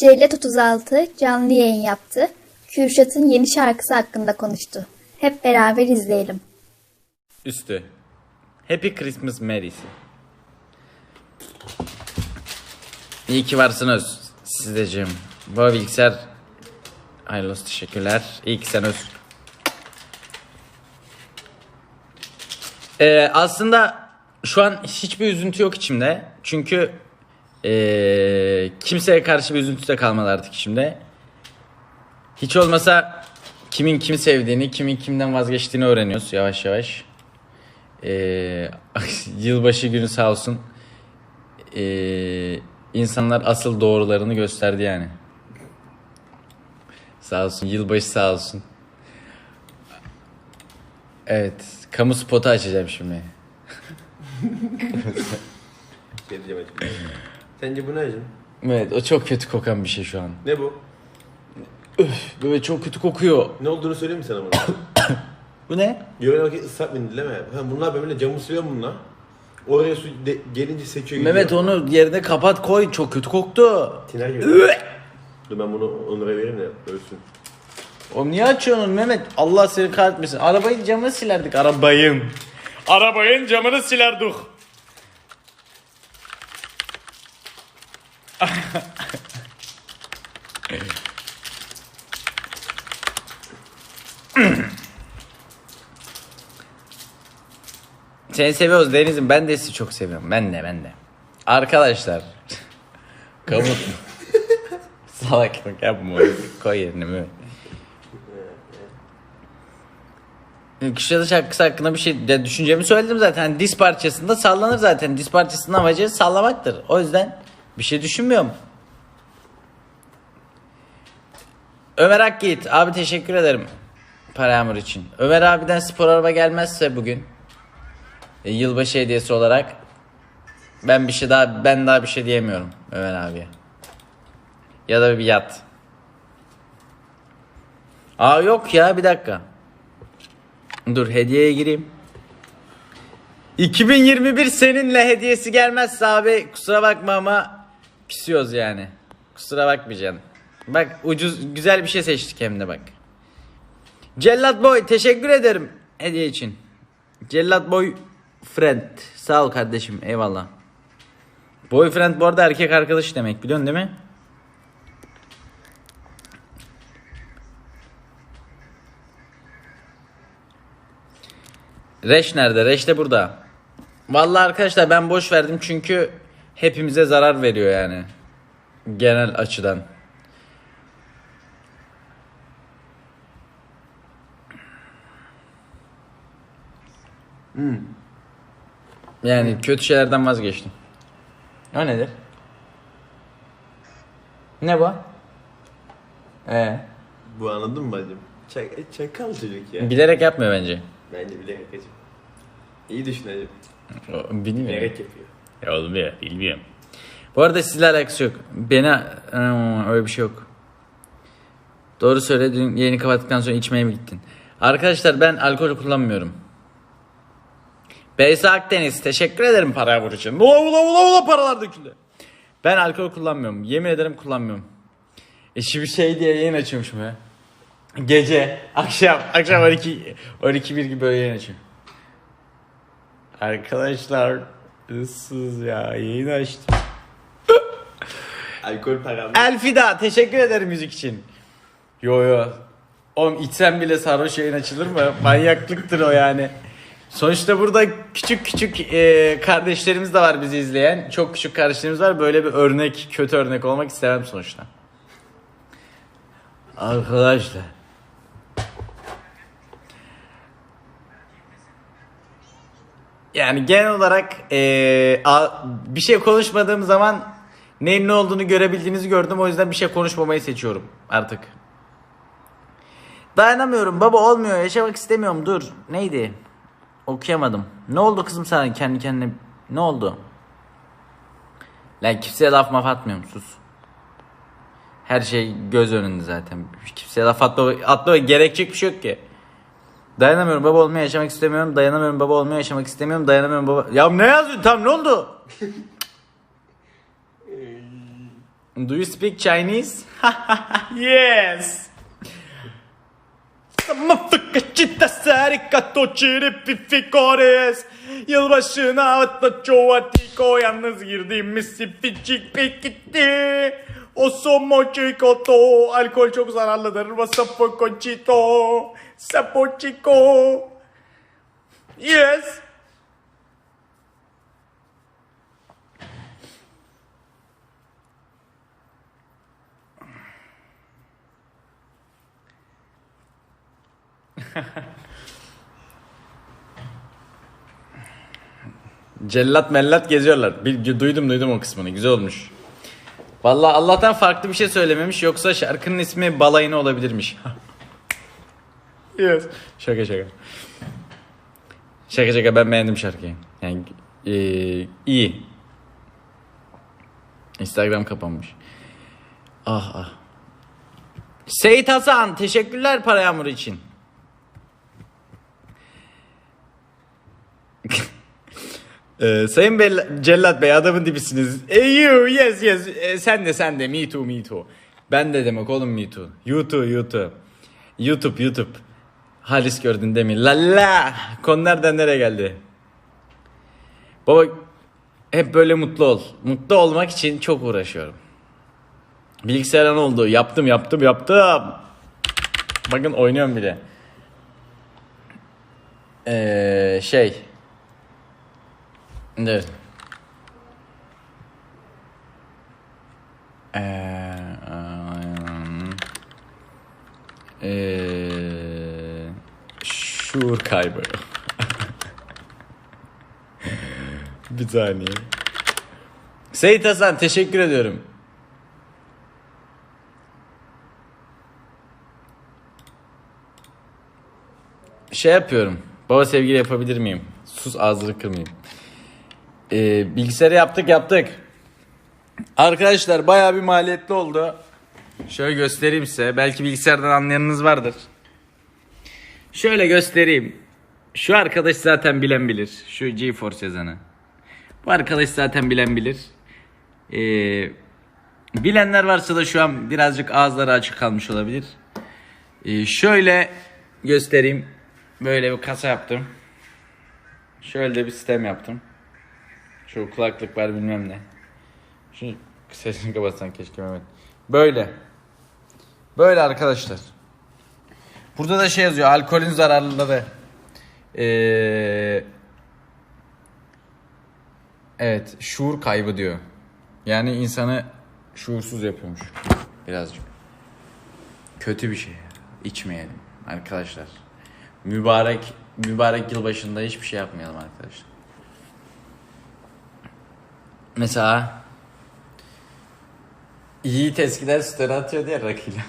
Cellat 36 canlı yayın yaptı. Kürşat'ın yeni şarkısı hakkında konuştu. Hep beraber izleyelim. Üstü. Happy Christmas Mary'si. İyi ki varsınız sizeciğim. Bu bilgisayar hayırlı olsun teşekkürler. İyi ki sen öz. Ee, aslında şu an hiçbir üzüntü yok içimde. Çünkü ee, kimseye karşı bir üzüntü de kalmadı artık içimde. Hiç olmasa kimin kimi sevdiğini, kimin kimden vazgeçtiğini öğreniyoruz yavaş yavaş. Ee, yılbaşı günü sağ olsun. Ee, insanlar asıl doğrularını gösterdi yani. Sağ olsun. Yılbaşı sağ olsun. Evet. Kamu spotu açacağım şimdi. Şey. Sence bu ne acım? Evet o çok kötü kokan bir şey şu an. Ne bu? Böyle çok kötü kokuyor. Ne olduğunu söyleyeyim mi sana bunu? Bu ne? Gören vakit ıslak mendil değil mi? Ha, bunlar böyle camı siliyorum bunlar. Oraya su de- gelince gidiyor. Mehmet onu yerine kapat koy. Çok kötü koktu. Tiner gibi. Dur ben bunu Onur'a vereyim de ölsün. Oğlum niye açıyorsun onu Mehmet? Allah seni kahretmesin. Arabayın camını silerdik. Arabayın. Arabayın camını silerdik. Seni seviyoruz Deniz'im. Ben de sizi çok seviyorum. Ben de ben de. Arkadaşlar. Kamut. Salaklık yapma. Koy yerine mi? Kuşadı şarkısı hakkında bir şey de düşüncemi söyledim zaten. Diz parçasında sallanır zaten. Diz parçasının amacı sallamaktır. O yüzden bir şey düşünmüyorum. Ömer Akyiğit abi teşekkür ederim para yağmur için. Ömer abiden spor araba gelmezse bugün e, yılbaşı hediyesi olarak ben bir şey daha ben daha bir şey diyemiyorum Ömer abiye. Ya da bir yat. Aa yok ya bir dakika. Dur hediyeye gireyim. 2021 seninle hediyesi gelmezse abi kusura bakma ama pisiyoruz yani. Kusura bakmayacaksın. Bak ucuz güzel bir şey seçtik hem de bak. Cellat Boy teşekkür ederim hediye için. Cellat Boy friend. Sağ ol kardeşim eyvallah. Boyfriend bu arada erkek arkadaş demek biliyorsun değil mi? Reş nerede? Reş de burada. Vallahi arkadaşlar ben boş verdim çünkü hepimize zarar veriyor yani. Genel açıdan. Yani kötü şeylerden vazgeçtim. O nedir? Ne bu? Ee, Bu anladın mı bacım? Çak, çakal çocuk ya. bilerek yapmıyor bence. Bence bilerek acım. İyi düşün acım. O, Bilmiyorum. Bilerek yapıyor. Ya ya bilmiyorum. Bu arada sizle alakası yok. Beni öyle bir şey yok. Doğru söyle dün yayını kapattıktan sonra içmeye mi gittin? Arkadaşlar ben alkol kullanmıyorum. Beyza Akdeniz teşekkür ederim para için. Ula ula ula ula paralar döküldü. Ben alkol kullanmıyorum. Yemin ederim kullanmıyorum. E şimdi şey diye yayın açıyormuşum ya. Gece, akşam, akşam 12, 12 bir gibi böyle yayın açıyorum. Arkadaşlar ıssız ya yayın açtım. Alkol param. Elfida teşekkür ederim müzik için. Yo yo. Oğlum içsem bile sarhoş yayın açılır mı? Manyaklıktır o yani. Sonuçta burada küçük küçük e, kardeşlerimiz de var bizi izleyen. Çok küçük kardeşlerimiz var. Böyle bir örnek, kötü örnek olmak istemem sonuçta. Arkadaşlar. Yani genel olarak e, a- bir şey konuşmadığım zaman neyin ne olduğunu görebildiğinizi gördüm. O yüzden bir şey konuşmamayı seçiyorum artık. Dayanamıyorum baba olmuyor yaşamak istemiyorum dur. Neydi? Okuyamadım. Ne oldu kızım sana kendi kendine? Ne oldu? Lan kimseye laf maf atmıyorum sus. Her şey göz önünde zaten. Kimseye laf atma, atma gerekecek bir şey yok ki. Dayanamıyorum baba olmaya yaşamak istemiyorum. Dayanamıyorum baba olmaya yaşamak istemiyorum. Dayanamıyorum baba. Ya ne yazıyorsun tam ne oldu? Do you speak Chinese? yes. Yılbaşına atla çoğatiko Yalnız girdiğimiz sificik pikitti O somo çikoto Alkol çok zararlıdır Vasapo conchito Sapo chico Yes Cellat mellat geziyorlar. Bir, duydum duydum o kısmını. Güzel olmuş. Vallahi Allah'tan farklı bir şey söylememiş. Yoksa şarkının ismi balayını olabilirmiş. yes. Şaka şaka. Şaka şaka ben beğendim şarkıyı. Yani eee, iyi. Instagram kapanmış. Ah ah. Seyit Hasan teşekkürler para yağmuru için. Ee, Sayın Bell- Cellat Bey adamın dibisiniz. E, you, yes yes. E, sen de sen de me too me too. Ben de demek oğlum me too. You too you too. YouTube YouTube. Halis gördün mi? La la. Konu nereden nereye geldi? Baba hep böyle mutlu ol. Mutlu olmak için çok uğraşıyorum. Bilgisayarın oldu. Yaptım yaptım yaptım. Bakın oynuyorum bile. Ee, şey. Dur. Ee, ee, şuur kaybı. Bir saniye. Seyit Hasan teşekkür ediyorum. Şey yapıyorum. Baba sevgili yapabilir miyim? Sus ağzını kırmayayım. Ee, bilgisayarı yaptık yaptık. Arkadaşlar bayağı bir maliyetli oldu. Şöyle göstereyim size. Belki bilgisayardan anlayanınız vardır. Şöyle göstereyim. Şu arkadaş zaten bilen bilir. Şu GeForce yazanı. Bu arkadaş zaten bilen bilir. Ee, bilenler varsa da şu an birazcık ağızları açık kalmış olabilir. Ee, şöyle göstereyim. Böyle bir kasa yaptım. Şöyle de bir sistem yaptım. Şu kulaklık var bilmem ne. Şu sesini kapatsan keşke Mehmet. Böyle. Böyle arkadaşlar. Burada da şey yazıyor. Alkolün zararlıları. Ee, evet. Şuur kaybı diyor. Yani insanı şuursuz yapıyormuş. Birazcık. Kötü bir şey. İçmeyelim arkadaşlar. Mübarek mübarek yılbaşında hiçbir şey yapmayalım arkadaşlar. Mesela Yiğit eskiden story atıyordu ya rakıyla.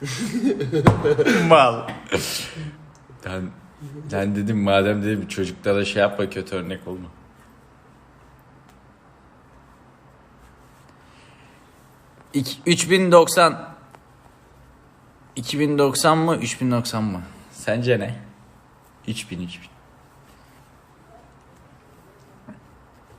Mal. Ben, ben dedim madem dedim çocuklara şey yapma kötü örnek olma. İki, 3090 2090 mı 3090 mı? Sence ne? 3000 3000.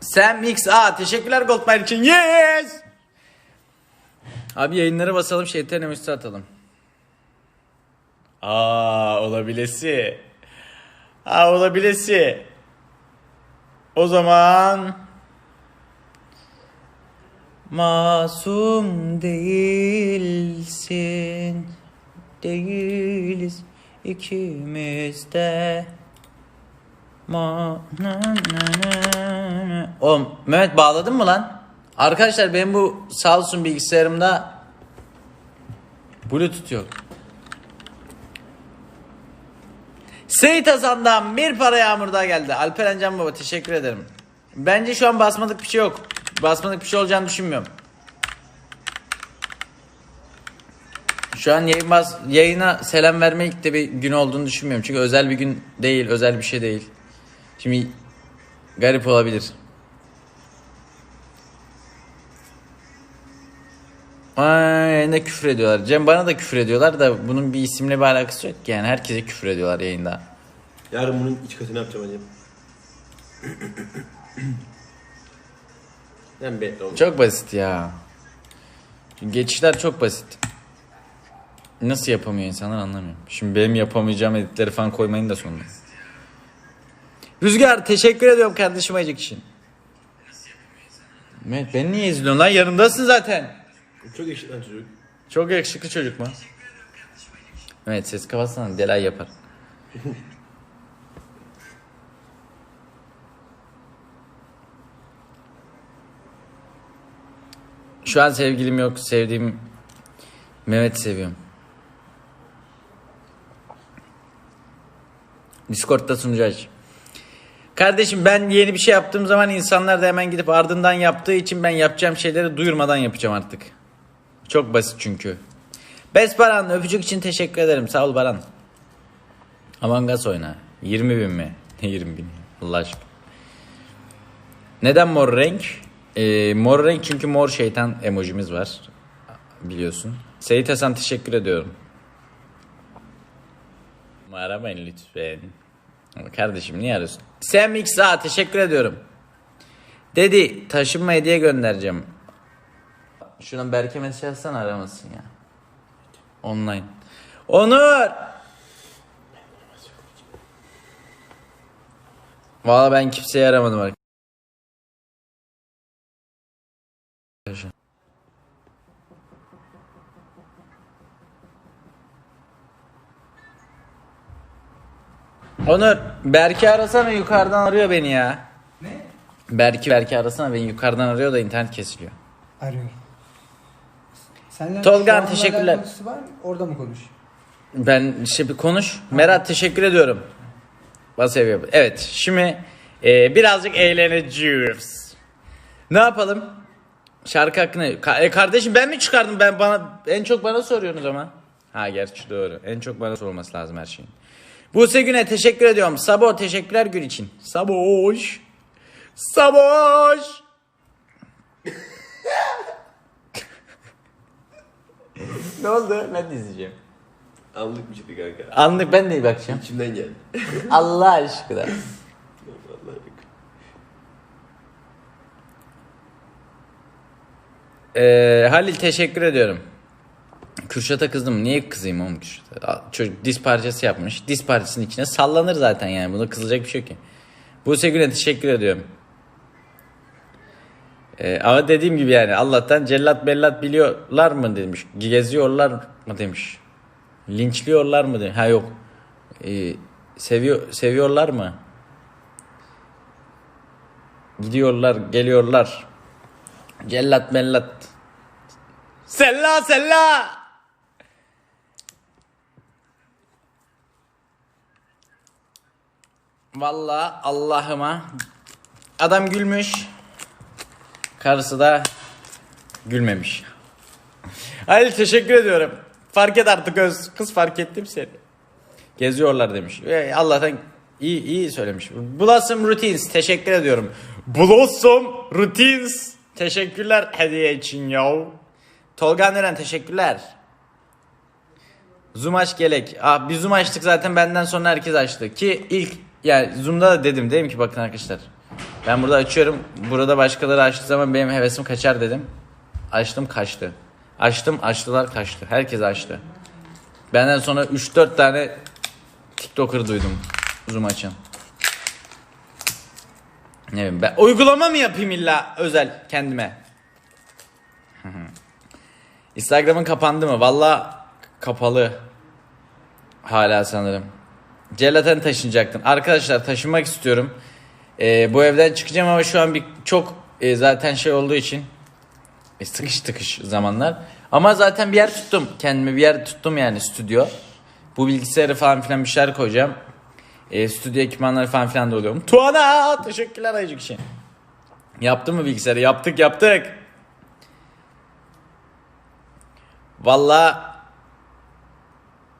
Sam XA teşekkürler Goldmine için. Yes! Abi yayınları basalım şeytan emüstü atalım. Aa olabilesi. Aa olabilesi. O zaman Masum değilsin Değiliz ikimiz de Ma na na na na. Oğlum Mehmet bağladın mı lan? Arkadaşlar benim bu sağ olsun bilgisayarımda Bluetooth yok. Seyit Hasan'dan bir para yağmur daha geldi. Alperen Can Baba teşekkür ederim. Bence şu an basmadık bir şey yok. Basmadık bir şey olacağını düşünmüyorum. Şu an yayın bas, yayına selam vermek de bir gün olduğunu düşünmüyorum. Çünkü özel bir gün değil, özel bir şey değil. Şimdi garip olabilir. Ay ne küfür ediyorlar. Cem bana da küfür ediyorlar da bunun bir isimle bir alakası yok ki yani. Herkese küfür ediyorlar yayında. Yarın bunun iç katını yapacağım hacım. Ben belli. Çok basit ya. Geçişler çok basit. Nasıl yapamıyor insanlar anlamıyorum. Şimdi benim yapamayacağım editleri falan koymayın da sonra. Rüzgar teşekkür ediyorum kardeşim acık için. Mehmet beni niye izliyorsun lan yanımdasın zaten. Çok lan çocuk. Çok yakışıklı çocuk mu? Evet ses kapatsana delay yapar. Şu an sevgilim yok. Sevdiğim Mehmet seviyorum. Discord'da sunucu aç. Kardeşim ben yeni bir şey yaptığım zaman insanlar da hemen gidip ardından yaptığı için ben yapacağım şeyleri duyurmadan yapacağım artık. Çok basit çünkü. Best Baran öpücük için teşekkür ederim. Sağ ol Baran. Among Us oyna. 20 bin mi? Ne 20 bin? Allah aşkına. Neden mor renk? Ee, mor renk çünkü mor şeytan emojimiz var. Biliyorsun. Seyit Hasan teşekkür ediyorum. Ama Aramayın lütfen. Kardeşim niye arıyorsun? X'a teşekkür ediyorum. Dedi taşınma hediye göndereceğim. Şuradan Berke mesaj yazsana aramasın ya. Online. Onur! Valla ben kimseyi aramadım arkadaşlar. Onur, Berke arasana yukarıdan arıyor beni ya. Ne? Berke Berke arasana beni yukarıdan arıyor da internet kesiliyor. Arıyorum. Şu anla teşekkürler. Var, mı? orada mı konuş? Ben şey bir konuş. Merat teşekkür ediyorum. Bas ev yap- Evet şimdi e, birazcık eğleneceğiz. Ne yapalım? Şarkı hakkında. Ka- e, kardeşim ben mi çıkardım? Ben bana en çok bana soruyorsunuz ama. Ha gerçi doğru. En çok bana sorulması lazım her şeyin. Buse Gün'e teşekkür ediyorum. Sabo teşekkürler gün için. Saboş. Saboş. Ne oldu? Ben de izleyeceğim. Anlık bir şeydi kanka. Anlık ben de bakacağım. İçimden geldi. Allah aşkına. Vallahi yok. Ee, Halil teşekkür ediyorum. Kürşat'a kızdım. Niye kızayım oğlum Kürşat'a? Çocuk diz parçası yapmış. Diz parçasının içine sallanır zaten yani. Buna kızacak bir şey yok ki. Buse Gün'e teşekkür ediyorum. Ee, ama dediğim gibi yani Allah'tan cellat bellat biliyorlar mı demiş. Geziyorlar mı demiş. Linçliyorlar mı demiş. Ha yok. Ee, seviyor seviyorlar mı? Gidiyorlar, geliyorlar. Cellat mellat. Sella sella. Vallahi Allah'ıma adam gülmüş. Karısı da gülmemiş. Halil teşekkür ediyorum. Fark et artık öz. Kız fark ettim seni. Geziyorlar demiş. Ee, Allah'tan iyi iyi söylemiş. Blossom Routines teşekkür ediyorum. Blossom Routines teşekkürler hediye için ya. Tolga Neren teşekkürler. Zoom aç gelek. Ah, bir Zoom açtık zaten benden sonra herkes açtı. Ki ilk yani Zoom'da da dedim dedim ki bakın arkadaşlar. Ben burada açıyorum. Burada başkaları açtığı zaman benim hevesim kaçar dedim. Açtım kaçtı. Açtım açtılar kaçtı. Herkes açtı. Benden sonra 3-4 tane TikToker duydum Zoom açan. Ne bileyim ben uygulama mı yapayım illa özel kendime? Instagram'ın kapandı mı? Valla kapalı. Hala sanırım. Celatan taşınacaktın. Arkadaşlar taşınmak istiyorum. Ee, bu evden çıkacağım ama şu an bir çok e, zaten şey olduğu için e, sıkış tıkış zamanlar. Ama zaten bir yer tuttum. Kendime bir yer tuttum yani stüdyo. Bu bilgisayarı falan filan bir şeyler koyacağım. E, stüdyo ekipmanları falan filan da oluyor. Tuana teşekkürler ayıcık için. Yaptın mı bilgisayarı? Yaptık yaptık. Valla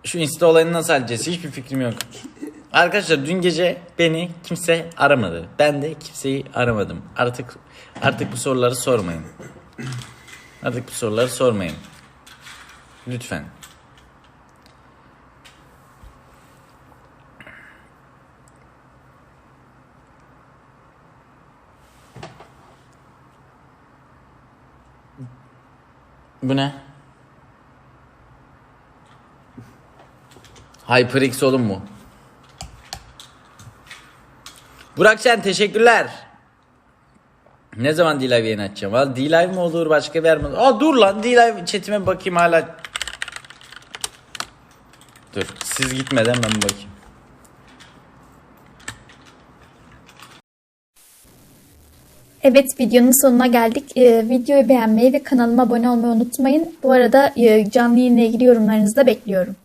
şu insta olayını nasıl halledeceğiz hiçbir fikrim yok. Arkadaşlar dün gece beni kimse aramadı. Ben de kimseyi aramadım. Artık artık bu soruları sormayın. Artık bu soruları sormayın. Lütfen. Bu ne? HyperX oğlum mu? Burak Şen teşekkürler. Ne zaman D-Live yayın açacağım? Valla D-Live mi olur başka bir yer mi? Aa dur lan D-Live chatime bakayım hala. Dur siz gitmeden ben bakayım. Evet videonun sonuna geldik. Ee, videoyu beğenmeyi ve kanalıma abone olmayı unutmayın. Bu arada e, canlı yayınla ilgili yorumlarınızı da bekliyorum.